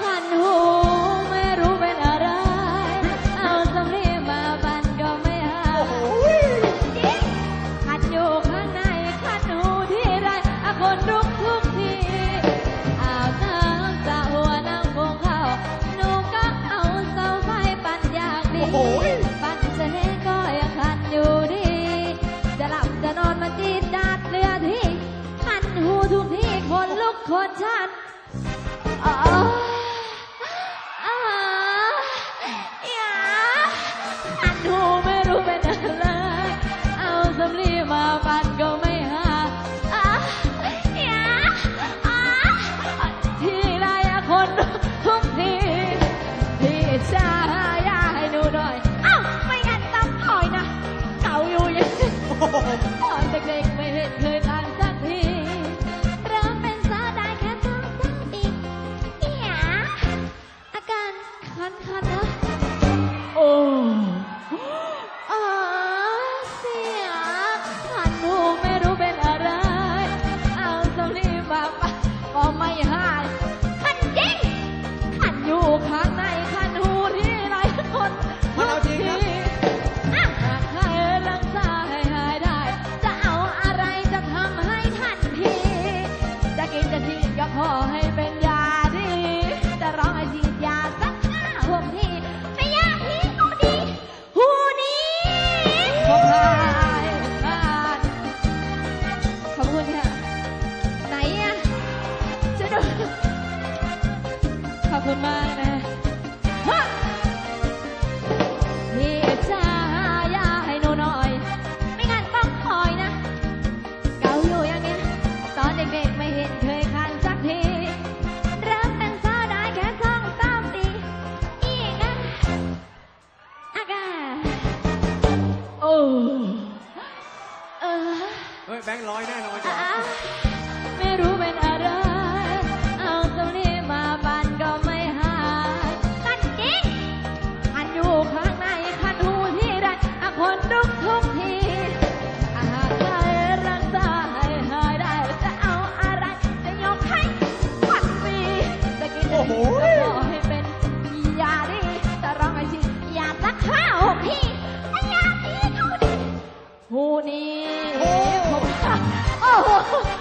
คันหูไม่รู้เป็นอะไร เอาสำลีมาบันก็ไม่หายคันอยู่ข้างในคันหูที่ไรคนรุกทุกทีอาบน้ำสระหัวนั่งวงเข้าหนูก็เอาเสาไฟปั่นอยากดีปั่นจะเนก็ยังคันอยู่ดี จะหลับจะนอนมาจีดดาดเรือที่คันหูทุกทีคนลุกคนชัน พี่ ก็ขอให้เป็นยาดี จะร้องให้ฉีดยาสักห้าหกทีไม่ยากที่หูดีหูนี้ขอบคุณมากขอบคุณค่ะ ไหนอะช่วยดูขอบคุณมากนะฮะพี่จ้ายาให้หนูหน่อย ไม่งั้นต้องคอยนะ เกาอยู่อย่างนี้ตอนเด็กๆไม่เห็นเคย ฮ้ยแบงค์ร้อยแน่นอนจ้ะไม่รู้เป็นอะไร เอาตรงนี้มาบันก็ไม่หายนั่นจริงคันอยู่ข้างในคันหูที่ไรอะคนทุกทุกทีอาหากใครรักษาให้หายได้จะเอาอะไร จะยกให้พันปีจะกินจะดีจะขอให้เป็นยาดีจะร้องให้ชิยาสักห้าหกทียาดีดูดีหูนี้ 哦